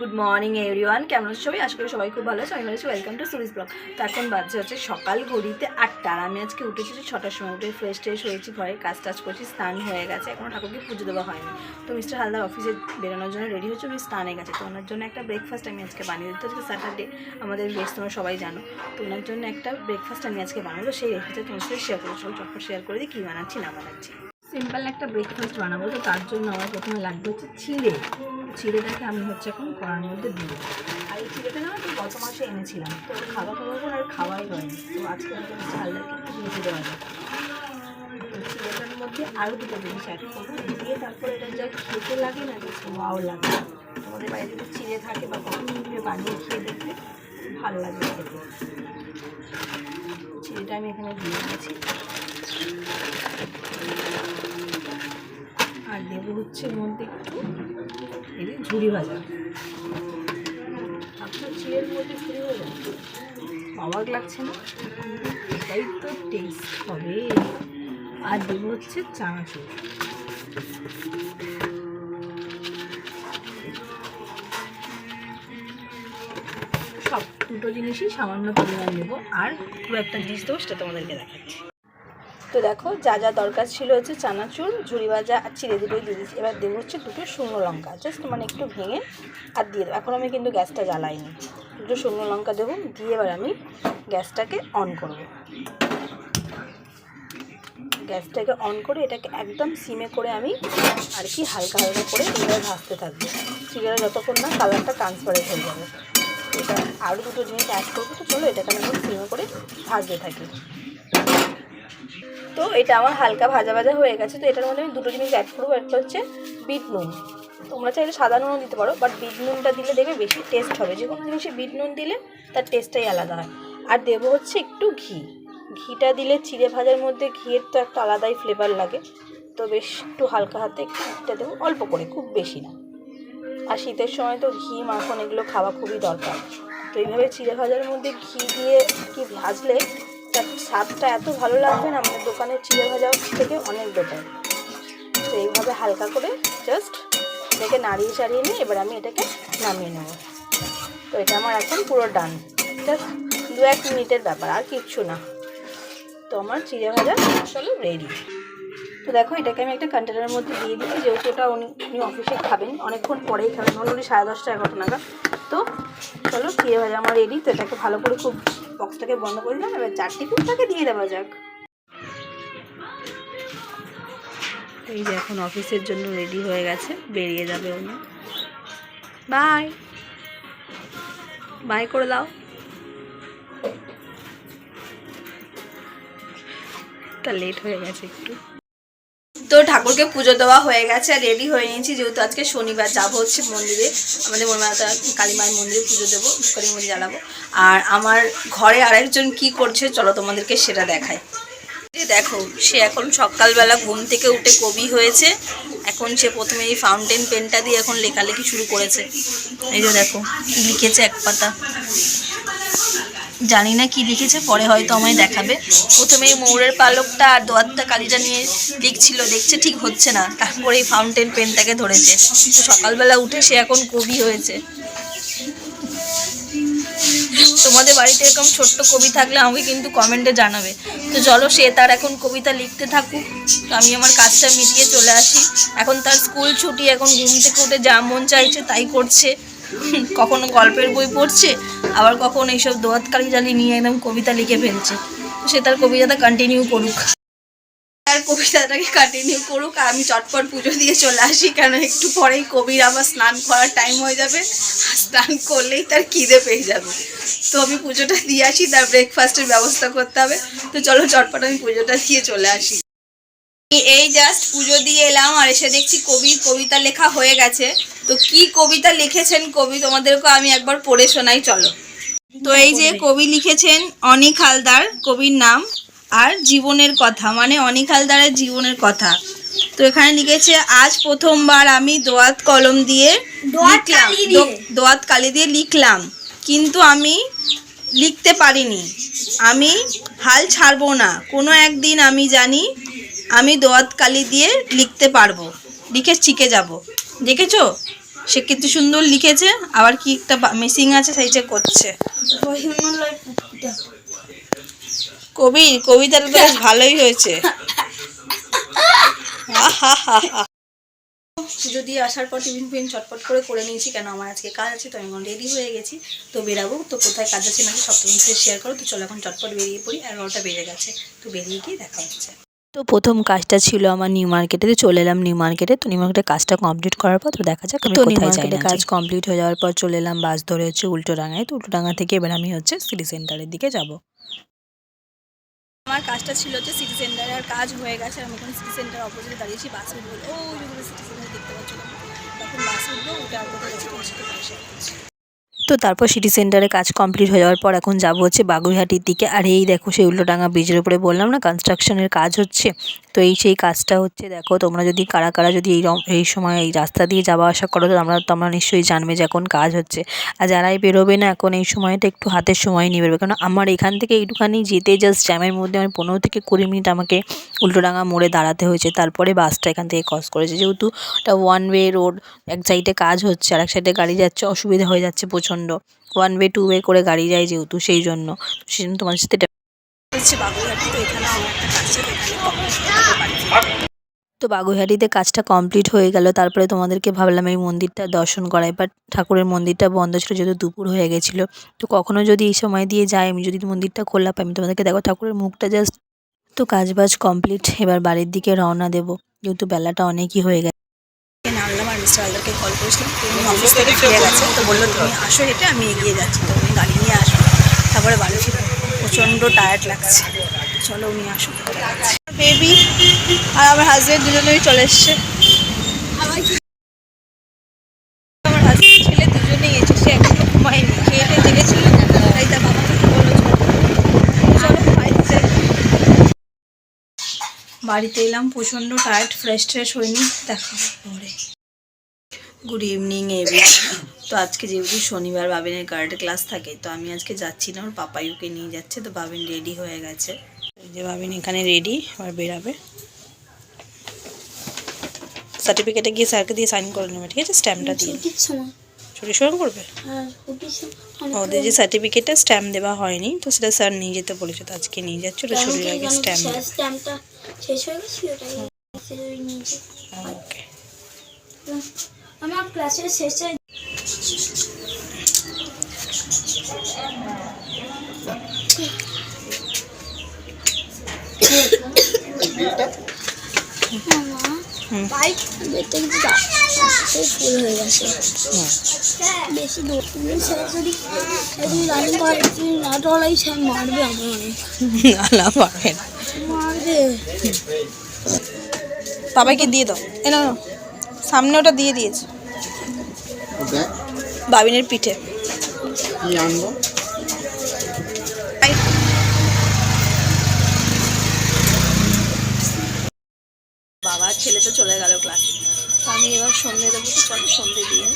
Good morning everyone কেমন আছো সবাই? আশা করি সবাই খুব ভালো আছে। আমি বলেছি ওয়েলকাম টু সুরিজ ব্লগ তো এখন বাজছে হচ্ছে সকাল ঘড়িতে আটটা। আর আমি আজকে উঠেছি ছটার সময়। উঠে ফ্রেশ ট্রেশ হয়েছি, ঘরে কাজ টাজ করছি, স্নান হয়ে গেছে। এখনও ঠাকুরকে পুজো দেওয়া হয়নি। তো মিস্টার হালদার অফিসে বেরোনোর জন্য রেডি হচ্ছে, উনি স্নানে গেছে। তো ওনার জন্য একটা ব্রেকফাস্ট আমি আজকে বানিয়ে দিতে আজকে স্যাটারডে আমাদের বেশ তোমরা সবাই জানো। তো ওনার জন্য একটা ব্রেকফাস্ট আমি আজকে বানাবো। সেই রেসিপিটা তোমার সাথে শেয়ার করব। চলো চটপট শেয়ার করে দিই, কী বানাচ্ছি, না বানাচ্ছি। সিম্পল একটা ব্রেকফাস্ট বানাবো। তো তার জন্য আমার প্রথমে লাগবে হচ্ছে চিড়ে। চিড়েটাকে আমি হচ্ছে এখন কড়ার মধ্যে দিব। আর এই চিড়েটা না আমি গত মাসে এনেছিলাম, তো খাওয়া খাওয়া করে আর খাওয়াই হয়নি। তো আজকে আমি চালটাকে একটু দিয়ে দেওয়া তো চিড়েটার মধ্যে আরও দুটো জিনিস অ্যাড করব। দিয়ে তারপরে এটা যা খেতে লাগে না বেশ ওয়াও লাগে। আমাদের বাড়িতে যদি চিড়ে থাকে বা কখনো বানিয়ে খেয়ে দেখবে ভালো লাগবে খেতে। চিড়েটা আমি এখানে দিয়ে দিয়েছি। আর দেবো হচ্ছে মধ্যে একটু এই যে ঝুড়ি ভাজা। আপনার চিড়ের মধ্যে ঝুড়ি ভাজা? অবাক লাগছে না? এটাই তো টেস্ট হবে। আর দেবো হচ্ছে চানাচুর। সব দুটো জিনিসই সামান্য পরিমাণ নেব আর খুব একটা জিনিস দেবো সেটা তোমাদেরকে দেখাচ্ছি। তো দেখো, যা যা দরকার ছিল হচ্ছে চানাচুর, ঝুড়ি ভাজা আর চিড়ে দুটোই দিয়ে দিচ্ছি এবার দেবো হচ্ছে দুটো শুকনো লঙ্কা। জাস্ট মানে একটু ভেঙে আর দিয়ে দেবো। এখন আমি কিন্তু গ্যাসটা জ্বালাইনি। দুটো শুকনো লঙ্কা দেবো, দিয়ে এবার আমি গ্যাসটাকে অন করব। গ্যাসটাকে অন করে এটাকে একদম সিমে করে আমি আর কি হালকা হালকা করে এভাবে ভাজতে থাকব। চিড়েটা যতক্ষণ না কালারটা ট্রান্সপারেন্ট হয়ে যাবে। এটা আরও দুটো জিনিস অ্যাড করব। তো চলো এটাকে আমি সিমে করে ভাজতে থাকি। তো এটা আমার হালকা ভাজা ভাজা হয়ে গেছে, তো এটার মধ্যে আমি দুটো জিনিস অ্যাড করব। একটা হচ্ছে বিট নুন তোমরা চাইলে সাদা নুনও দিতে পারো বাট বিট নুনটা দিলে দেখবে বেশি টেস্ট হবে। যে কোনো জিনিসে বিট নুন দিলে তার টেস্টটাই আলাদা হয়। আর দেবো হচ্ছে একটু ঘি। ঘিটা দিলে চিড়ে ভাজার মধ্যে ঘিয়ের তো একটা আলাদাই ফ্লেভার লাগে। তো বেশ একটু হালকা হাতে একটু ঘিটা দেবো, অল্প করে, খুব বেশি না। আর শীতের সময় তো ঘি, মাখন এগুলো খাওয়া খুবই দরকার। তো এইভাবে চিড়ে ভাজার মধ্যে ঘি দিয়ে কি ভাজলে স্বাদটা এত ভালো লাগবে না আমাদের দোকানের চিড়ে ভাজা থেকে অনেক বেটার তো এইভাবে হালকা করে জাস্ট এটাকে নাড়িয়ে চাড়িয়ে নিয়ে এবার আমি এটাকে নামিয়ে নেব। তো এটা আমার এখন পুরো ডান জাস্ট দু এক মিনিটের ব্যাপার, আর কিচ্ছু না। তো আমার চিড়ে ভাজা আসলে রেডি তো দেখো, এটাকে আমি একটা কন্টেনারের মধ্যে দিয়ে দিচ্ছি যেহেতু ওটা উনি উনি অফিসে খাবেন, অনেকক্ষণ পরেই খাবেন মোটামুটি সাড়ে দশটা এগারোটা নাগাদ তো চলো, চিড়ে ভাজা আমার রেডি তো এটাকে ভালো করে খুব বক্সটাকে বন্ধ করে দিলাম, এবার চারটি ফুলটাকে দিয়ে দেওয়া যাক। এই যে এখন অফিসের জন্য রেডি হয়ে গেছে, বেরিয়ে যাবে উনি। বাই। বাই করে দাও। তা লেট হয়ে গেছে একটু। তো ঠাকুরকে পুজো দেওয়া হয়ে গেছে, আর রেডি হয়ে নিয়েছি। যেহেতু আজকে শনিবার, যাব হচ্ছে মন্দিরে। আমাদের মনমাতা কালী মায়ের মন্দিরে পুজো দেবো, কালী মন্দির জ্বালাবো। আর আমার ঘরে আরেকজন কি করছে, চলো তোমাদেরকে সেটা দেখায় দেখো, সে এখন সকালবেলা ঘুম থেকে উঠে কবি হয়েছে। এখন সে প্রথমে এই ফাউন্টেন পেনটা দিয়ে এখন লেখালেখি শুরু করেছে। এই যে দেখো, লিখেছে এক পাতা। জানি না কি লিখেছে পরে হয়তো আমায় দেখাবে। প্রথমে এই ময়ূরের পালকটা আর দোয়াতটা কালিটা নিয়ে লিখছিল দেখছে ঠিক হচ্ছে না। তারপরে এই ফাউন্টেন পেনটাকে ধরেছে। সকালবেলা উঠে সে এখন কবি হয়েছে। তোমাদের বাড়িতে এরকম ছোট্ট কবি থাকলে আমাকে কিন্তু কমেন্টে জানাবে। তো চলো, সে তার এখন কবিতা লিখতে থাকুক। তো আমি আমার কাজটা মিটিয়ে চলে আসি। এখন তার স্কুল ছুটি, এখন ঘুম থেকে উঠে যা মন চাইছে তাই করছে। কখনো গল্পের বই পড়ছে, আবার কখনো এইসব দোয়াত কালি জালি নিয়ে একদম কবিতা লিখে ফেলছে। সে তার কবিতাটা কন্টিনিউ করুক। তার কবিতাটাকে কন্টিনিউ করুক, আর আমি চটপট পুজো দিয়ে চলে আসি, কেন একটু পরেই কবির আবার স্নান করার টাইম হয়ে যাবে। স্নান করলেই তার খিদে পেয়ে যাবে। তো আমি পুজোটা দিয়ে আসি, তার ব্রেকফাস্টের ব্যবস্থা করতে হবে। তো চলো চটপট আমি পুজোটা দিয়ে চলে আসি। এই জাস্ট পুজো দিয়ে এলাম আর এসে দেখছি কবির কবিতা লেখা হয়ে গেছে। তো কি কবিতা লিখেছেন কবি তোমাদেরকে আমি একবার পড়ে শোনাই চলো। তো এই যে কবি লিখেছেন অনিক হালদার কবির নাম আর জীবনের কথা মানে অনিক হালদারের জীবনের কথা। তো এখানে লিখেছে আজ প্রথমবার আমি দোয়াত কলম দিয়ে লিখলাম। দোয়াত কালি দিয়ে লিখলাম। কিন্তু আমি লিখতে পারিনি। আমি হাল ছাড়বো না। কোনো একদিন আমি জানি আমি দোয়াত কালি দিয়ে লিখতে পারব। লিখে শিখে যাব। দেখেছ? সে কিন্তু সুন্দর লিখেছে, আবার কি একটা মিসিং আছে সেই যে করছে। কবি কবিতাটা বেশ ভালোই হয়েছে। পুজো দিয়ে আসার পর টিফিন ফিন চটপট করে করে নিয়েছি, কেন আমার আজকে কাজ আছে, তো আমি এখন রেডি হয়ে গেছি। তো বেরাবো, তো কোথায় কাজ আছে নাকি সব তোমার শেয়ার করো। তো চলো এখন চটপট বেরিয়ে পড়ি এগারোটা বেজে গেছে। তো বেরিয়ে গিয়ে দেখা হচ্ছে। তো প্রথম কাজটা ছিল আমার নিউ মার্কেটে তো চলে এলাম নিউ মার্কেটে তো নিউ মার্কেটে কাজটা কমপ্লিট করার পর তো দেখা যাক তো নিউ মার্কেটে কাজ কমপ্লিট হয়ে যাওয়ার পর চলে এলাম বাস ধরে হচ্ছে উল্টো ডাঙায় তো উল্টো ডাঙা থেকে এবার আমি হচ্ছে সিটি সেন্টারের দিকে যাব। আমার কাজটা ছিল হচ্ছে সিটি সেন্টারে আর কাজ হয়ে গেছে। আমি এখন সিটি সেন্টার অপোজিটে দাঁড়িয়েছি বাসে উঠবো ও সিটি সেন্টার দেখতে পাচ্ছ। তখন বাসে উঠবো উঠে আর কোথায় গেছি তো তারপর সিটি সেন্টারে কাজ কমপ্লিট হয়ে যাওয়ার পর এখন যাব হচ্ছে বাগুইহাটির দিকে। আর এই দেখো সেই উল্টোডাঙা ব্রিজের উপরে বললাম না কনস্ট্রাকশনের কাজ হচ্ছে। তো এই সেই কাজটা হচ্ছে দেখো, তোমরা যদি কারা কারা যদি এই এই সময় এই রাস্তা দিয়ে যাওয়া আসা করো, তো আমরা তোমরা নিশ্চয়ই জানবে যে এখন কাজ হচ্ছে। আর যারাই বেরোবে না এখন এই সময়টা একটু হাতের সময় নিয়ে বেরোবে। কারণ আমার এখান থেকে এইটুখানি যেতে জাস্ট জ্যামের মধ্যে আমার পনেরো থেকে কুড়ি মিনিট আমাকে উল্টোডাঙা মোড়ে দাঁড়াতে হয়েছে। তারপরে বাসটা এখান থেকে ক্রস করেছে। যেহেতু এটা ওয়ান ওয়ে রোড এক সাইডে কাজ হচ্ছে, আর এক সাইডে গাড়ি যাচ্ছে, অসুবিধা হয়ে যাচ্ছে প্রচণ্ড। ওয়ান ওয়ে টু ওয়ে করে গাড়ি যায় যেহেতু সেই জন্য। সেই জন্য তোমার সাথে তো বাগুইহাটিতে কাজটা কমপ্লিট হয়ে গেল তারপরে তোমাদেরকে ভাবলাম এই মন্দিরটা দর্শন করাই বাট ঠাকুরের মন্দিরটা বন্ধ ছিল যেহেতু দুপুর হয়ে গেছিল। তো কখনো যদি এই সময় দিয়ে যাই আমি যদি মন্দিরটা খোলা পাই আমি তোমাদেরকে দেখো ঠাকুরের মুখটা জাস্ট তো কাজ বাজ কমপ্লিট এবার বাড়ির দিকে রওনা দেবো। যেহেতু বেলাটা অনেকই হয়ে গেছে। আলদারকে কল করেছিলাম তো উনি অফিস থেকে ফিরে গেছে তো বলল তুমি আসো হেঁটে আমি এগিয়ে যাচ্ছি তো উনি গাড়ি নিয়ে আসব তারপরে বাড়ি ফিরবো প্রচণ্ড টায়ার্ড লাগছে। চলো উনি আসো বেবি আর আমার হাজবেন্ড দুজনেই চলে এসছে। আমার হাজবেন্ড ছেলে দুজনেই এসেছে এখনও ঘুমায়নি। খেয়ে জেগেছিল তাই তার বাবা বলল চলো চলো বাড়িতে বাড়িতে এলাম প্রচণ্ড টায়ার্ড ফ্রেশ ট্রেশ হয়নি দেখা পরে। গুড ইভিনিং এভরিওয়ান তো আজকে যেহেতু শনিবার বাবিনের কারাটে ক্লাস থাকে তো আমি আজকে যাচ্ছি না ওর পাপাই ওকে নিয়ে যাচ্ছে তো বাবিন রেডি হয়ে গেছে। যে বাবিন এখানে রেডি এবার বেরাবে। সার্টিফিকেটে গিয়ে স্যারকে দিয়ে সাইন করে নেবে ঠিক আছে? স্ট্যাম্পটা দিয়ে। ছুটির সময় করবে? ওদের যে সার্টিফিকেটে স্ট্যাম্প দেওয়া হয়নি তো সেটা স্যার নিয়ে যেতে বলেছে তো আজকে নিয়ে যাচ্ছে ওটা ছুটির আগে স্ট্যাম্প দেবে। ওকে আমার ক্লাসের শেষে। বাইক দেখতে কিন্তু ফুল হয়ে গেছে বেশি দৌড় তুমি স্যার যদি যদি রানিং করে তুমি না দৌড়াই স্যার মারবে না না পারবে না মারবে বাবাইকে দিয়ে দাও এ না। সামনে ওটা দিয়ে দিয়েছে। বাবিনের পিঠে। বাবা ছেলে তো চলে গেল ক্লাসে আমি এবার সন্ধে দেবো তো চলো সন্ধে দিয়ে।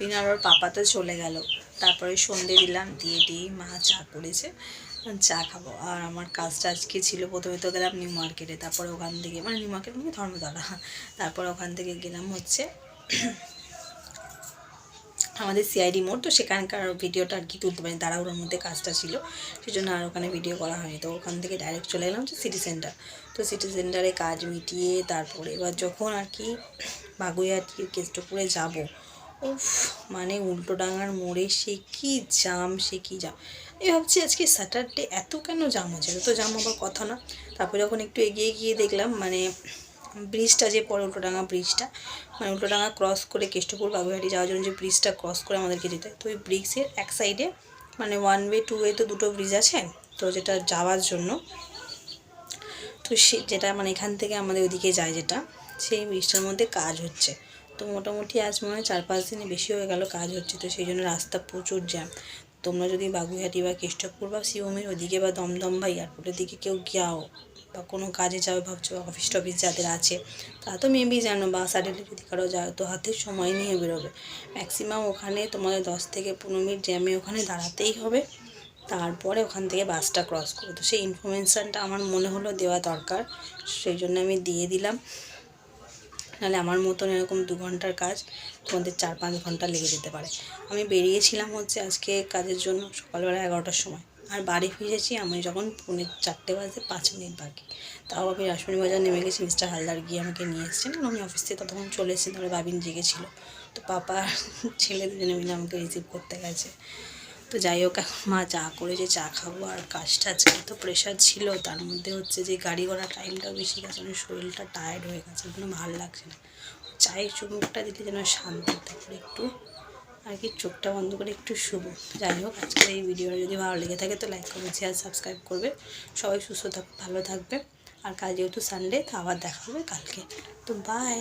দিন আর ওর পাপা তো চলে গেল। তারপরে সন্ধে দিলাম দিয়ে দিয়ে মা চা করেছে। চা খাব। আর আমার কাজটা আজকে ছিল প্রথমে তো গেলাম নিউ মার্কেটে, তারপরে ওখান থেকে মানে নিউ মার্কেট মানে ধর্মতলা। তারপরে ওখান থেকে গেলাম হচ্ছে আমাদের সিআইডি মোড়, তো সেখানকার ভিডিওটা আর কি তুলতে পারিনি, তাড়াহুড়োর মধ্যে কাজটা ছিল। সেই জন্য আর ওখানে ভিডিও করা হয়নি। তো ওখান থেকে ডাইরেক্ট চলে এলাম হচ্ছে সিটি সেন্টার তো সিটি সেন্টারে কাজ মিটিয়ে তারপরে এবার যখন আর কি বাগুইহাটি কেষ্টপুরে যাব, উফ মানে উল্টোডাঙার মোড়ে সে কি জাম, সে কি জাম। আমি ভাবছি আজকে স্যাটারডে এত কেন জাম হচ্ছে এত জাম হবার কথা না। তারপরে যখন একটু এগিয়ে গিয়ে দেখলাম মানে ব্রিজটা যে পরে উল্টোডাঙা ব্রিজটা মানে উল্টোডাঙা ক্রস করে কেষ্টপুর বাগুইহাটি যাওয়ার জন্য যে ব্রিজটা ক্রস করে আমাদেরকে যেতে তো ওই ব্রিজের এক সাইডে মানে ওয়ান ওয়ে টু ওয়ে তো দুটো ব্রিজ আছে, তো যেটা যাওয়ার জন্য। তো সে, যেটা মানে এখান থেকে আমাদের ওদিকে যায় যেটা, সেই ব্রিজটার মধ্যে কাজ হচ্ছে। তো মোটামুটি আজ মনে হয় চার পাঁচ দিনে বেশি হয়ে গেল কাজ হচ্ছে। তো সেই জন্য রাস্তা প্রচুর জ্যাম তোমরা যদি বাগুইহাটি বা কেষ্টপুর বা শিবমের ওদিকে বা দমদম বা এয়ারপোর্টের দিকে কেউ যাও বা কোনো কাজে যাও, ভাবছ অফিস টফিস যাদের আছে, তা তো মেবি জানো, বা সাডেনলি যদি কারও যায় তো হাতে সময় নিয়ে বেরোবে। ম্যাক্সিমাম ওখানে তোমাদের দশ থেকে পনেরো মিনিট জ্যামে ওখানে দাঁড়াতেই হবে। তারপরে ওখান থেকে বাসটা ক্রস করবে। তো সেই ইনফরমেশানটা আমার মনে হলো দেওয়া দরকার, সেই জন্য আমি দিয়ে দিলাম। নাহলে আমার মতন এরকম দু ঘণ্টার কাজ তোমাদের চার পাঁচ ঘণ্টা লেগে যেতে পারে। আমি বেরিয়েছিলাম হচ্ছে আজকে কাজের জন্য সকালবেলা এগারোটার সময়। আর বাড়ি ফিরেছি আমি যখন পৌনে চারটে বাজে পাঁচ মিনিট বাকি। তাও আমি রাসমণি বাজার নেমে গেছি মিস্টার হালদার গিয়ে আমাকে নিয়ে এসেছেন। আমি অফিস থেকে ততক্ষণ চলে এসেছি তাহলে বাবিন জেগেছিলো। তো পাপা ছেলে দুজনে মিলে আমাকে রিসিভ করতে গেছে। তো যাই হোক, এখন মা চা করেছে চা খাব আর কাজটা আজকে তো প্রেশার ছিল, তার মধ্যে হচ্ছে যে গাড়ি ঘোড়া টাইমটাও বেশি গেছে আমার শরীরটা টায়ার্ড হয়ে গেছে, কোনো ভালো লাগছে না। চায়ের চুমুকটা দিলে যেন শান্তি তারপরে একটু আর কি চোখটা বন্ধ করে একটু শুভ যাই হোক, আজকের এই ভিডিওটা যদি ভালো লেগে থাকে তো লাইক করবে শেয়ার সাবস্ক্রাইব করবে। সবাই সুস্থ থাক, ভালো থাকবে। আর কাল যেহেতু সানডে তো আবার দেখা হবে কালকে। তো বাই